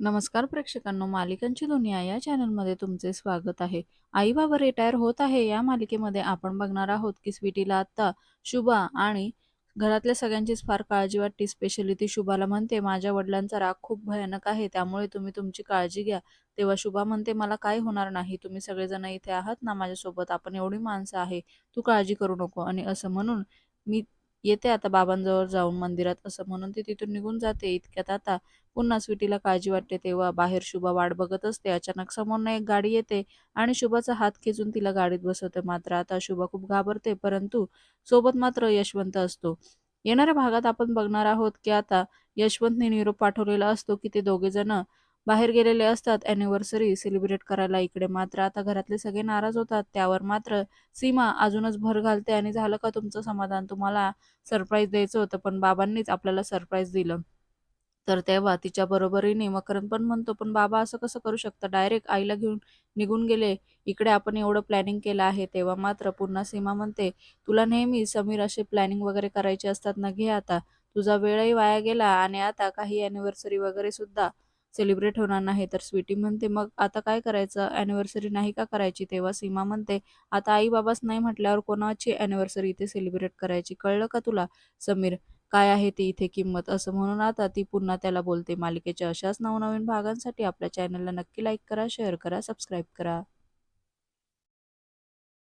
नमस्कार प्रेक्षकांनो मालिकांची दुनिया या चॅनलमध्ये तुमचे स्वागत आहे. आई बाबा रिटायर होत आहे या मालिकेमध्ये आपण बघणार आहोत की स्वीटीला आत्ता शुभा आणि घरातल्या सगळ्यांचीच फार काळजी वाटते. स्पेशली ती शुभाला म्हणते माझ्या वडिलांचा राग खूप भयानक आहे त्यामुळे तुम्ही तुमची काळजी घ्या. तेव्हा शुभा म्हणते मला काय होणार नाही तुम्ही सगळेजण इथे आहात ना माझ्यासोबत आपण एवढी माणसं आहे तू काळजी करू नको. आणि असं म्हणून मी येते आता बाबांजवळ जाऊन मंदिरात असं म्हणून ती तिथून निघून जाते. इतक्यात आता पुन्हा स्वीटीला काळजी वाटते तेव्हा बाहेर शुभा वाट बघत असते. अचानक समोरनं एक गाडी येते आणि शुभाचा हात खेचून तिला गाडीत बसवते. मात्र आता शुभा खूप घाबरते परंतु सोबत मात्र यशवंत असतो. येणाऱ्या भागात आपण बघणार आहोत की आता यशवंतने निरोप पाठवलेला असतो की ते दोघे जण बाहेर गेलेले असतात अॅनिव्हर्सरी सेलिब्रेट करायला इकडे मात्र आता घरातले सगळे नाराज होतात. त्यावर मात्र सीमा अजूनच भर घालते आणि झालं का तुमचं समाधान? तुम्हाला सरप्राईज द्यायचं होतं पण बाबांनीच आपल्याला सरप्राईज दिलं. तर तेव्हा तिच्या बरोबरीने मकरंद पण म्हणतो पण बाबा असं कसं करू शकता? डायरेक्ट आईला घेऊन निघून गेले. इकडे आपण एवढं प्लॅनिंग केलं आहे. तेव्हा मात्र पुन्हा सीमा म्हणते तुला नेहमी समीर असे प्लॅनिंग वगैरे करायचे असतात ना घे आता. तुझा वेळही वाया गेला आणि आता काही अॅनिव्हर्सरी वगैरे सुद्धा सेलिब्रेट होणार नाही तर स्वीटी म्हणते मग आता काय करायचं? अॅनिव्हर्सरी नाही का करायची? तेव्हा सीमा म्हणते आता आई बाबाच नाही म्हटल्यावर कोणाची अॅनिव्हर्सरी इथे सेलिब्रेट करायची? कळलं का तुला? समीर काय आहे ती इथे किंमत? असं म्हणून आता ती पुन्हा त्याला बोलते मालिकेच्या अशाच नवनवीन भागांसाठी आपल्या चॅनलला नक्की लाईक करा शेअर करा सबस्क्राईब करा.